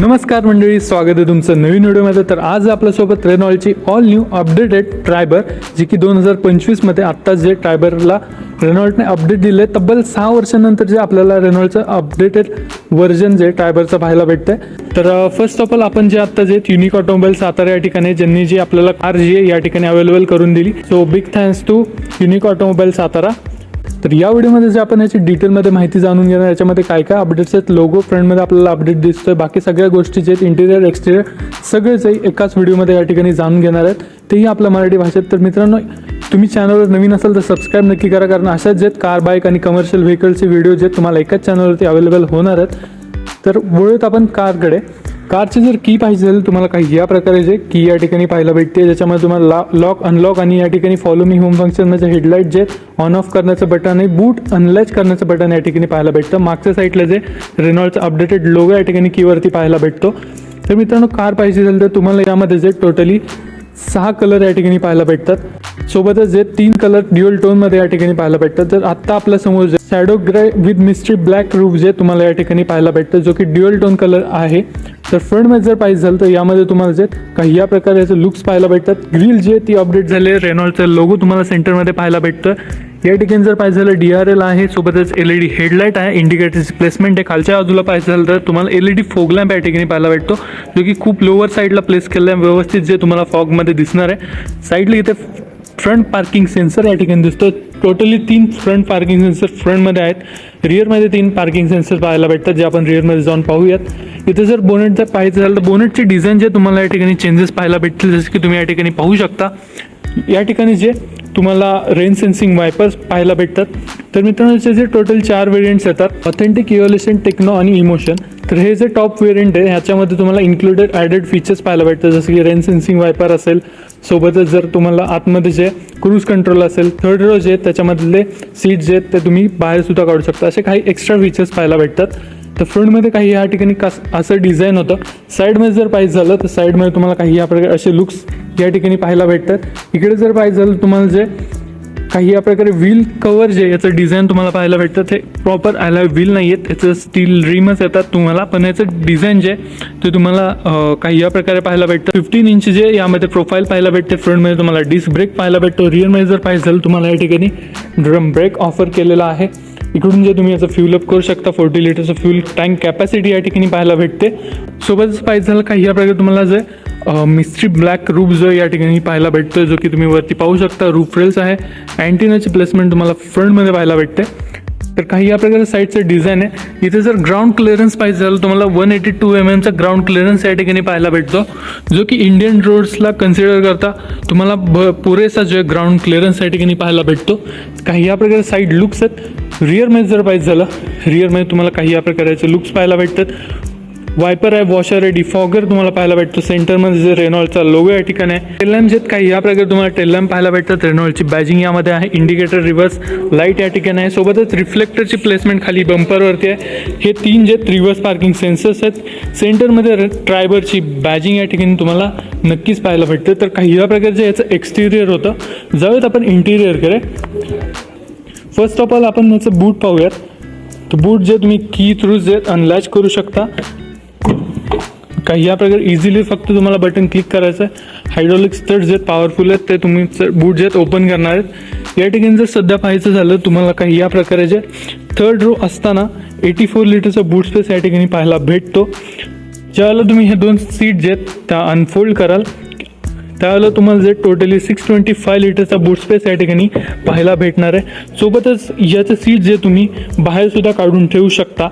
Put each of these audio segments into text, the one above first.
नमस्कार मंडळी स्वागत आहे तुमचं नवीन व्हिडिओमध्ये. तर आज आपल्यासोबत रेनॉल्डची ऑल न्यू अपडेटेड ट्रायबर जी की दोन हजार पंचवीसमध्ये आत्ता जे ट्रायबरला रेनॉल्डने अपडेट दिले तब्बल सहा वर्षानंतर जे आपल्याला रेनॉल्डचं अपडेटेड व्हर्जन जे ट्रायबरचं पाहायला भेटतंय. तर फर्स्ट ऑफ ऑल आपण जे आत्ता जे युनिक ऑटोमोबाईल सातारा या ठिकाणी ज्यांनी जी आपल्याला कार जी आहे या ठिकाणी अवेलेबल करून दिली. So big thanks to Unique Automobile Satara. तर या व्हिडिओमध्ये जे आपण याची डिटेलमध्ये माहिती जाणून घेणार याच्यामध्ये काय काय अपडेट्स आहेत लोगो फ्रंटमध्ये आपल्याला अपडेट दिसतोय बाकी सगळ्या गोष्टी जे आहेत इंटिरियर एक्सटिरियर सगळेच एकाच व्हिडिओमध्ये या ठिकाणी जाणून घेणार आहेत. तेही आपल्या मराठी भाषेत. तर मित्रांनो तुम्ही चॅनलवर नवीन असाल तर सबस्क्राईब नक्की करा कारण अशाच जे कार बाईक आणि कमर्शियल व्हेकलचे व्हिडिओ जे आहेत तुम्हाला एकाच चॅनलवरती अवेलेबल होणार आहेत. तर वळूयात आपण कारकडे कारचे जर की पाहिजे असेल तुम्हाला काही या प्रकारे जे की या ठिकाणी पाहायला भेटते. ज्याच्यामध्ये तुम्हाला लॉक अनलॉक आणि या ठिकाणी फॉलो मी होम फंक्शनमध्ये हेडलाईट जे ऑन ऑफ करण्याचं बटन आहे बूट अनलॅच करण्याचं बटन या ठिकाणी पाहायला भेटतं. मागच्या साईडला जे रेनॉल्डचं अपडेटेड लोगो या ठिकाणी कीवरती पाहायला भेटतो. तर मित्रांनो कार पाहिजे असेल तर तुम्हाला यामध्ये जे टोटली सहा कलर या ठिकाणी पाहायला भेटतात. सोबतच जे तीन कलर ड्युअल टोनमध्ये या ठिकाणी पाहायला भेटतात. तर आत्ता आपल्यासमोर जे shadow grey with mystery black roof जे तुम्हाला या ठिकाणी पाहायला भेटतं जो की ड्युअल टोन कलर आहे. तर फ्रंटमध्ये जर पाहिजे झालं तर यामध्ये तुम्हाला जे काही या प्रकारचे लुक्स पाहायला भेटतात. ग्रिल जे ती अपडेट झाले रेनॉल्डचं लोगो तुम्हाला सेंटरमध्ये पाहायला भेटतं. या ठिकाणी जर पाहिजे झालं डी आर एल आहे सोबतच एल ई डी हेडलाईट आहे इंडिकेटर प्लेसमेंट आहे. खालच्या बाजूला पाहिजे झालं तर तुम्हाला L E D fog lamp या ठिकाणी पाहायला भेटतो जो की खूप लोअर साईडला प्लेस केलेला आहे. व्यवस्थित जे तुम्हाला फॉगमध्ये दिसणार आहे. साईडला इथे फ्रंट पार्किंग सेन्सर या ठिकाणी दिसतो. टोटली तीन फ्रंट पार्किंग सेन्सर फ्रंटमध्ये आहेत. रिअरमध्ये तीन पार्किंग सेन्सर पाहायला भेटतात जे आपण रिअरमध्ये जाऊन पाहूयात. इथे जर बोनेट जर पाहायचं झालं तर बोनेटचे डिझाईन जे तुम्हाला या ठिकाणी चेंजेस पाहायला भेटतील जसं की तुम्ही या ठिकाणी पाहू शकता. या ठिकाणी जे तुम्हाला रेन सेन्सिंग वायपर्स पाहायला भेटतात. तर मित्रांनो याचे जे टोटल चार वेरियंट्स येतात ऑथेंटिक इव्हल्युशन टेक्नो आणि इमोशन तर हे जे टॉप वेरियंट आहे ह्याच्यामध्ये तुम्हाला इन्क्लुडेड ॲडेड फीचर्स पाहायला भेटतात जसं की रेन सेन्सिंग वायपर असेल सोबतच जर तुम्हाला आतमध्ये जे क्रूज कंट्रोल असेल थर्ड रो जे आहेत त्याच्यामधले सीट जे आहेत ते तुम्ही बाहेरसुद्धा काढू शकता. असे काही एक्स्ट्रा फीचर्स पाहायला भेटतात. तर फ्रंटमध्ये काही या ठिकाणी कस असं डिझाईन होतं. साईडमध्ये जर पाहिजे झालं तर साईडमध्ये तुम्हाला काही या प्रकारे असे लुक्स या ठिकाणी पाहायला भेटतात. इकडे जर पाहिजे झालं तुम्हाला जे काही या प्रकारे व्हील कवर जे याचं डिझाईन तुम्हाला पाहायला भेटतं. ते प्रॉपर आयला व्हील नाही आहेत. त्याचं स्टील रिमच येतात तुम्हाला. पण याचं डिझाईन जे आहे ते तुम्हाला काही या प्रकारे पाहायला भेटतं. फिफ्टीन इंच जे यामध्ये प्रोफाईल पाहायला भेटते. फ्रंटमध्ये तुम्हाला डिस्क ब्रेक पाहायला भेटतो. रिअरमध्ये जर पाहिजे झालं तुम्हाला या ठिकाणी ड्रम ब्रेक ऑफर केलेला आहे. इकडून जे तुम्ही याचं फ्यूल अप करू शकता फोर्टी लिटरचं फ्यूल टँक कॅपॅसिटी या ठिकाणी पाहायला भेटते. सोबतच पाहिजे झालं काही या प्रकारे तुम्हाला जे मिस्ट्री ब्लॅक रूप जो या ठिकाणी पाहायला भेटतो जो की तुम्ही वरती पाहू शकता. रूफ रेल्स आहे. अँटिनाची प्लेसमेंट तुम्हाला फ्रंटमध्ये पाहायला भेटते. तर काही या प्रकारे साईडचं डिझाईन आहे. इथे जर ग्राउंड क्लिअरन्स पाहिजे झालं तुम्हाला वन एटी टू एम एमचा ग्राउंड क्लिअरन्स या ठिकाणी पाहायला भेटतो. जो की इंडियन रोड्सला कन्सिडर करता तुम्हाला ब पुरेसा जो आहे ग्राउंड क्लिअरन्स या ठिकाणी पाहायला भेटतो. काही या प्रकारे साईड लुक्स आहेत. रिअरमध्ये जर पाहिजे झालं रिअरमध्ये तुम्हाला काही या प्रकारचे लुक्स पाहायला भेटतात. वायपर आहे वॉशर आहे डिफॉगर तुम्हाला पाहायला भेटतो. सेंटरमध्ये जे रेनॉल्डचा लोगो या ठिकाणी आहे. टेलॅम्प आहेत काही या प्रकारे तुम्हाला टेलॅम्प पाहायला भेटतात रेनॉल्डची बॅजिंग यामध्ये आहे. इंडिकेटर रिव्हर्स लाइट या ठिकाणी आहे. सोबतच रिफ्लेक्टरची प्लेसमेंट खाली बंपरवरती आहे. हे तीन जे रिव्हर्स पार्किंग सेन्सर्स आहेत सेंटरमध्ये ट्रायबरची बॅजिंग या ठिकाणी तुम्हाला नक्कीच पाहायला भेटतं. तर काही या प्रकारचे याचं एक्सटिरियर होतं जाऊयात आपण इंटिरियरकडे फर्स्ट ऑफ ऑल आपण याचं बूट पाहूयात. तर बूट जे तुम्ही की थ्रू जे अनलॅच करू शकता काही या प्रकारे इझिली फक्त तुम्हाला बटन क्लिक करायचं आहे हायड्रॉलिक स्टड्स जे पॉवरफुल आहेत ते तुम्ही बूट जे ओपन करणार आहेत. या ठिकाणी जर सध्या पाहायचं झालं तुम्हाला काही या प्रकारे जे थर्ड रो असताना एटी फोर लिटरचा बूट स्पेस या ठिकाणी पाहायला भेटतो. ज्यावेळेला तुम्ही हे दोन सीट जे आहेत त्या अनफोल्ड कराल त्यावेळेला तुम्हाला जे टोटली सिक्स ट्वेंटी फाय लिटरचा बूट स्पेस या ठिकाणी पाहायला भेटणार आहे. सोबतच याचं सीट जे तुम्ही बाहेरसुद्धा काढून ठेवू शकता.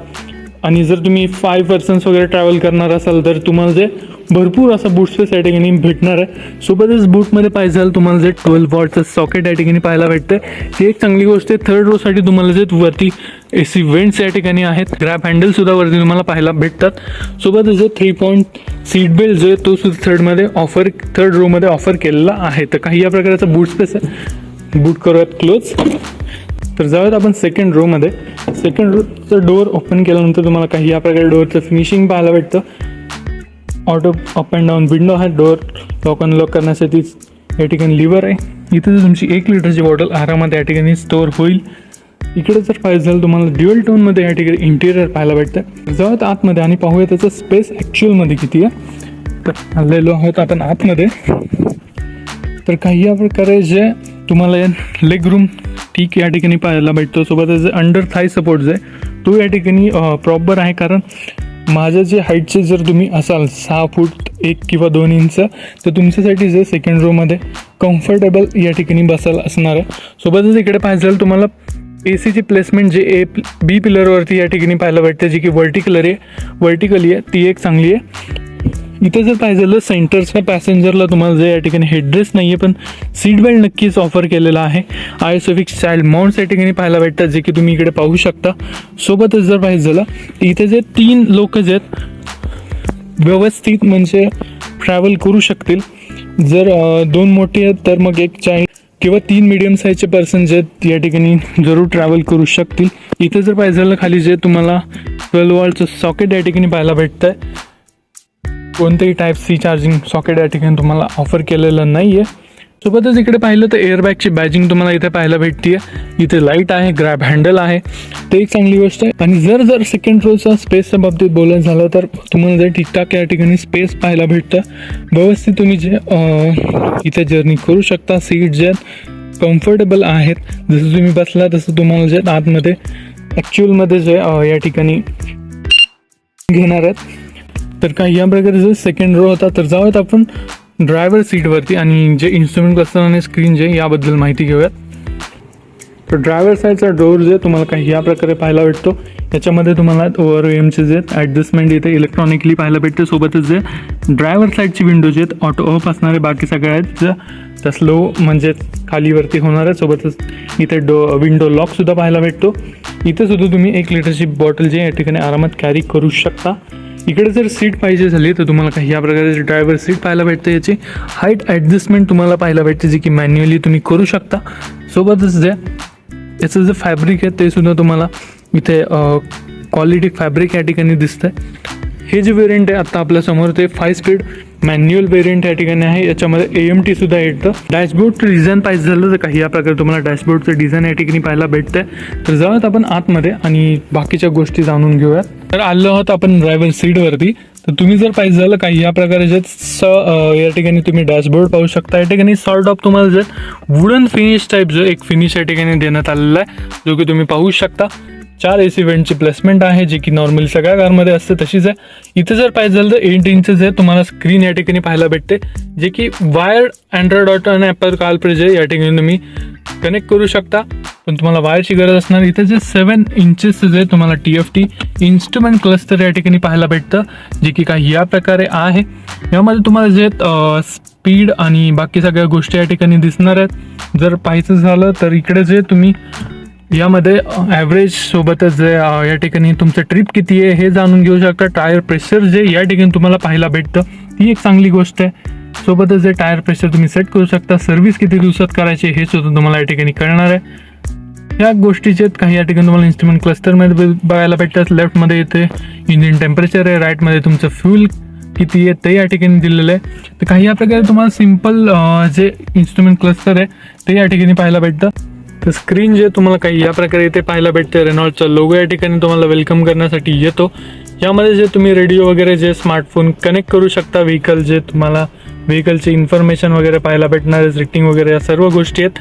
आणि जर तुम्ही फाय पर्सन्स वगैरे ट्रॅव्हल करणार असाल तर तुम्हाला जे भरपूर असा बूट स्पेस या ठिकाणी भेटणार आहे. सोबतच बूटमध्ये पाहिजे झालं तुम्हाला जे ट्वेल्व वॉटचं सॉकेट या ठिकाणी पाहायला भेटतं ही एक चांगली गोष्ट आहे. थर्ड रोसाठी तुम्हाला जे वरती ए सी वेंट्स या ठिकाणी आहेत ग्रॅप हँडलसुद्धा वरती तुम्हाला पाहायला भेटतात. सोबतच जे थ्री पॉईंट सीट बेल्ट जो आहे तो सुद्धा थर्डमध्ये ऑफर थर्ड रोमध्ये ऑफर केलेला आहे. तर काही या प्रकारचा बूट स्पेस आहे. बूट करूयात क्लोज तर जाऊयात आपण सेकंड रोमध्ये सेकंड रोचं डोअर ओपन केल्यानंतर तुम्हाला काही या प्रकारे डोअरचं फिनिशिंग पाहायला भेटतं. Auto up and down window आहे. डोअर लॉक अनलॉक करण्यासाठीच या ठिकाणी लिव्हर आहे. इथे जर तुमची एक लिटरची बॉटल आरामात या ठिकाणी स्टोअर होईल. इकडे जर पाहिजे झालं तुम्हाला ड्युअल टोनमध्ये या ठिकाणी इंटिरियर पाहायला भेटतं. जवळ आतमध्ये आणि पाहूया त्याचं स्पेस ॲक्च्युअलमध्ये किती आहे. तर आलेलो आहोत आपण आतमध्ये. तर काही या प्रकारे जे तुम्हाला लेग रूम ठीक या ठिकाणी पाहायला भेटतो. सोबतच जे अंडर थाय सपोर्ट जे तो या ठिकाणी प्रॉपर आहे. कारण माझं जे हाईटचे जर तुम्ही असाल सहा फूट एक किंवा दोन इंच तर तुमच्यासाठी जे सेकंड रोमध्ये कम्फर्टेबल या ठिकाणी बसायला असणार आहे. सोबतच इकडे पाहायचं झालं तुम्हाला ए सीची प्लेसमेंट जे ए बी पिलरवरती या ठिकाणी पाहायला भेटते जी की वर्टिकलर आहे वर्टिकली आहे ती एक चांगली आहे. इथे जर पाहिजे झालं सेंटर्सच्या पॅसेंजरला तुम्हाला जे या ठिकाणी हेडरेस नाही आहे पण सीट बेल्ट नक्कीच ऑफर केलेला आहे. आय सोफिक्स चाइल्ड माउंट्स या ठिकाणी पाहायला भेटतात जे की तुम्ही इकडे पाहू शकता. सोबतच जर पाहिजे झालं इथे जे तीन लोक जे आहेत व्यवस्थित म्हणजे ट्रॅव्हल करू शकतील. जर दोन मोठी आहेत तर मग एक चाय किंवा तीन मिडियम साईजचे पर्सन जे आहेत या ठिकाणी जरूर ट्रॅव्हल करू शकतील. इथे जर पाहिजे खाली जे तुम्हाला ट्वेल्व वॉल्टचं सॉकेट या ठिकाणी पाहायला भेटतं आहे कोणतेही टाईप सी चार्जिंग सॉकेट या ठिकाणी तुम्हाला ऑफर केलेलं नाही आहे सोबतच इकडे पाहिलं तर एअरबॅगची बॅजिंग तुम्हाला इथे पाहायला भेटते इथे लाइट आहे ग्रॅब हँडल आहे. ते एक चांगली गोष्ट आहे. आणि जर जर सेकंड रोचा स्पेसच्या बाबतीत बोलायचं झालं तर तुम्हाला जर ठीकठाक या ठिकाणी स्पेस पाहायला भेटतं. व्यवस्थित तुम्ही जे इथे जर्नी करू शकता. सीट जे कम्फर्टेबल आहेत. जसं तुम्ही बसला तसं तुम्हाला जे आतमध्ये ॲक्च्युअलमध्ये जे या ठिकाणी घेणार आहेत. तर काही या प्रकारे जर सेकंड रो होता तर जाऊयात आपण ड्रायव्हर सीटवरती आणि जे इन्स्ट्रुमेंट क्लस्टर आणि स्क्रीन जे याबद्दल माहिती घेऊयात. तर ड्रायव्हर साईडचा डोर जे तुम्हाला काही या प्रकारे पाहायला भेटतो याच्यामध्ये तुम्हाला ओवर एमचे जे ॲडजस्टमेंट इथे इलेक्ट्रॉनिकली पाहायला भेटते. सोबतच जे ड्रायव्हर साईडची विंडो जे आहेत ऑटो ऑफ असणारे बाकी सगळे आहेत ज्या त्या स्लो म्हणजे खालीवरती होणार आहे सोबतच इथे डो विंडो लॉकसुद्धा पाहायला भेटतो. इथेसुद्धा तुम्ही एक लिटरची बॉटल जे या ठिकाणी आरामात कॅरी करू शकता. इकडे जर सीट पाहिजे झाली तर तुम्हाला काही या प्रकारे ड्रायव्हर सीट पाहायला भेटते याची हाईट ॲडजस्टमेंट तुम्हाला पाहायला भेटते जी की मॅन्युअली तुम्ही करू शकता. सोबतच जे याचं जे फॅब्रिक आहे ते सुद्धा तुम्हाला इथे क्वालिटी फॅब्रिक या ठिकाणी दिसतंय. हे जे वेरियंट आहे आत्ता आपल्यासमोर ते फाय स्पीड मॅन्युअल वेरियंट या ठिकाणी आहे. याच्यामध्ये ए एम टी सुद्धा येतं. डॅशबोर्डचं डिझाईन पाहिजे झालं तर काही या प्रकारे तुम्हाला डॅशबोर्डचं डिझाईन या ठिकाणी पाहायला भेटतंय. तर जाऊयात आपण आतमध्ये आणि बाकीच्या गोष्टी जाणून घेऊयात. तर आलो आहोत आपण ड्रायव्हर सीटवरती तर तुम्ही जर पाहिजे झालं काही या प्रकारे जे स या ठिकाणी तुम्ही डॅशबोर्ड पाहू शकता. या ठिकाणी सॉर्ट ऑफ तुम्हाला जे वुडन फिनिश टाईप जो एक फिनिश या ठिकाणी देण्यात आलेला आहे जो की तुम्ही पाहू शकता. चार ए सी वेंटची प्लेसमेंट आहे जी की नॉर्मली सगळ्या कारमध्ये असते तशीच आहे. इथे जर पाहिजे झालं तर एट इंचेस आहे तुम्हाला स्क्रीन या ठिकाणी पाहायला भेटते जे की वायर्ड अँड्रॉइड ऑटो आणि ॲपल कार्प्रे जे या ठिकाणी तुम्ही कनेक्ट करू शकता. पण तुम्हाला वायरची गरज असणार इथे जे सेवन इंचेस जे तुम्हाला T F T instrument cluster या ठिकाणी पाहायला भेटतं जे की काही या प्रकारे आहे. यामध्ये तुम्हाला जे स्पीड आणि बाकी सगळ्या गोष्टी या ठिकाणी दिसणार आहेत. जर पाहायचं झालं तर इकडे जे तुम्ही यामध्ये ॲव्हरेज सोबतच जे या ठिकाणी तुमचं ट्रिप किती आहे हे जाणून घेऊ शकता. टायर प्रेशर जे या ठिकाणी तुम्हाला पाहायला भेटतं ही एक चांगली गोष्ट आहे. सोबतच जे टायर प्रेशर तुम्ही सेट करू शकता सर्व्हिस किती दिवसात करायची हे सुद्धा तुम्हाला या ठिकाणी कळणार आहे. या गोष्टीचे काही या ठिकाणी तुम्हाला इन्स्ट्रुमेंट क्लस्टरमध्ये बघायला भेटतात. लेफ्टमध्ये येते इंजिन टेम्परेचर आहे. राईटमध्ये तुमचं फ्यूल किती आहे ते या ठिकाणी दिलेलं आहे. तर काही या प्रकारे तुम्हाला सिंपल जे इन्स्ट्रुमेंट क्लस्टर आहे ते या ठिकाणी पाहायला भेटतं. तर स्क्रीन जे तुम्हाला काही या प्रकारे इथे पाहायला भेटते रेनॉल्डचा लोगो या ठिकाणी तुम्हाला वेलकम करण्यासाठी येतो. यामध्ये जे तुम्ही रेडिओ वगैरे जे स्मार्टफोन कनेक्ट करू शकता व्हेकल जे तुम्हाला व्हेकलचे इन्फॉर्मेशन वगैरे पाहायला भेटणार रेटिंग वगैरे या सर्व गोष्टी आहेत.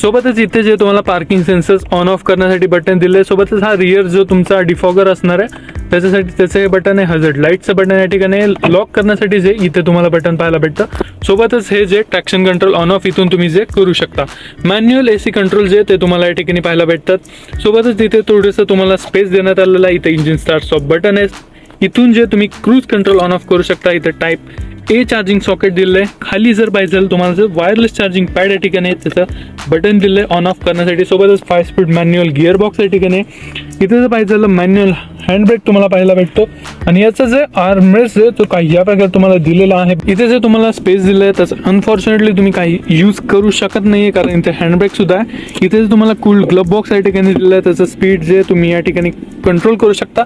सोबतच इथे जे तुम्हाला पार्किंग सेन्सर्स ऑन ऑफ करण्यासाठी बटन दिले आहे सोबतच हा रिअर जो तुमचा डिफॉगर असणार आहे त्याच्यासाठी त्याचं हे बटन आहे हजर्ड लाईटचं बटन या ठिकाणी लॉक करण्यासाठी जे इथे तुम्हाला बटन पाहायला भेटतं. सोबतच हे जे ट्रॅक्शन कंट्रोल ऑन ऑफ इथून तुम्ही जे करू शकता. मॅन्युअल ए सी कंट्रोल जे ते तुम्हाला या ठिकाणी पाहायला भेटतात. सोबतच इथे थोडंसं तुम्हाला स्पेस देण्यात आलेलं आहे. इथे इंजिन स्टार्ट स्टॉप बटन आहे. इथून जे तुम्ही क्रूज कंट्रोल ऑन ऑफ करू शकता इथे टाईप ए चार्जिंग सॉकेट दिलेलं आहे खाली जर पाहिजे झालं तुम्हाला जर वायरलेस चार्जिंग पॅड या ठिकाणी आहे त्याचं बटन दिलं आहे ऑन ऑफ करण्यासाठी सोबतच five speed manual gear box या ठिकाणी. इथे जर पाहिजे झालं मॅन्युअल हँडब्रेक तुम्हाला पाहायला भेटतो. आणि याचं जे आर्मरेस आहे तो काही या प्रकारे तुम्हाला दिलेला आहे. इथे जे तुम्हाला स्पेस दिलं आहे त्याचं अनफॉर्च्युनेटली तुम्ही काही यूज करू शकत नाही आहे कारण इथे हँडब्रेक सुद्धा आहे. इथे जे तुम्हाला कूल ग्लब बॉक्स या ठिकाणी दिलेलं आहे त्याचं स्पीड जे तुम्ही या ठिकाणी कंट्रोल करू शकता.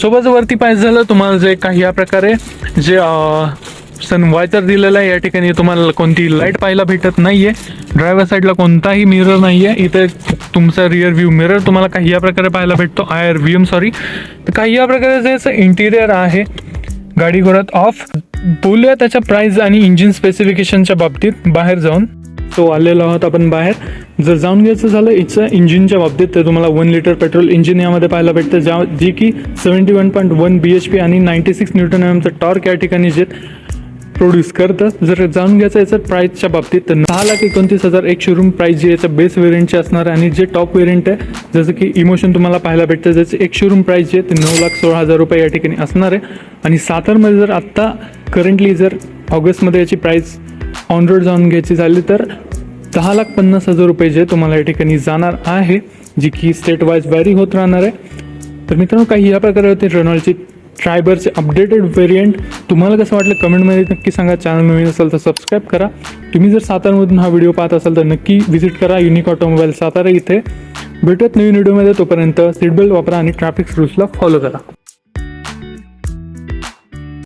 सोबत वरती पाहिजे झालं तुम्हाला जे काही या प्रकारे जे सन वायचर दिलेला आहे. या ठिकाणी तुम्हाला कोणती लाइट पाहायला भेटत नाहीये. ड्रायव्हर साईडला कोणताही मिरर नाहीये. इथे तुमचा रिअर व्ह्यू मिरर तुम्हाला काही या प्रकारे पाहायला भेटतो. आय आर सॉरी तर काही या प्रकारे इंटिरियर आहे गाडी घोडात ऑफ बोलूया त्याच्या प्राइस आणि इंजिन स्पेसिफिकेशनच्या बाबतीत. बाहेर जाऊन. तो आलेलो आहोत आपण बाहेर. जर जाऊन घ्यायचं झालं इथचं इंजिनच्या बाबतीत तर तुम्हाला वन लिटर पेट्रोल इंजिन यामध्ये पाहायला भेटतं. ज्या जी की seventy one point one B H P आणि नाईन्टी सिक्स न्यूटन एमचं टॉर्क या ठिकाणी जे प्रोड्यूस करतात. जर जाणून घ्यायचं याचं प्राईसच्या बाबतीत तर दहा लाख एकोणतीस हजार एक शोरूम प्राईस जी याचं बेस वेरियंटचे असणार आहे. आणि जे टॉप वेरियंट आहे जसं की इमोशन तुम्हाला पाहायला भेटतं ज्याचं एक शोरूम प्राईस जे आहे ते नऊ लाख सोळा हजार रुपये या ठिकाणी असणार आहे. आणि सातारमध्ये जर आत्ता करंटली जर ऑगस्टमध्ये याची प्राईस ऑन रोड जाऊन घ्यायची झाली तर दहा लाख पन्नास हजार रुपये जे तुम्हाला या ठिकाणी जाणार आहे जी की स्टेट वाईज व्हॅरी होत राहणार आहे. तर मित्रांनो काही या प्रकारे होते रेनॉल्डची ट्रायबरचे अपडेटेड व्हेरियंट तुम्हाला कसं वाटलं कमेंटमध्ये नक्की सांगा. चॅनल नवीन असेल तर सबस्क्राईब करा. तुम्ही जर सातारमधून हा व्हिडिओ पाहत असाल तर नक्की व्हिजिट करा. युनिक ऑटोमोबाईल सातारा इथे. भेटत नवीन व्हिडिओमध्ये तोपर्यंत सीट बेल्ट वापरा आणि ट्रॅफिक रूल्सला फॉलो करा.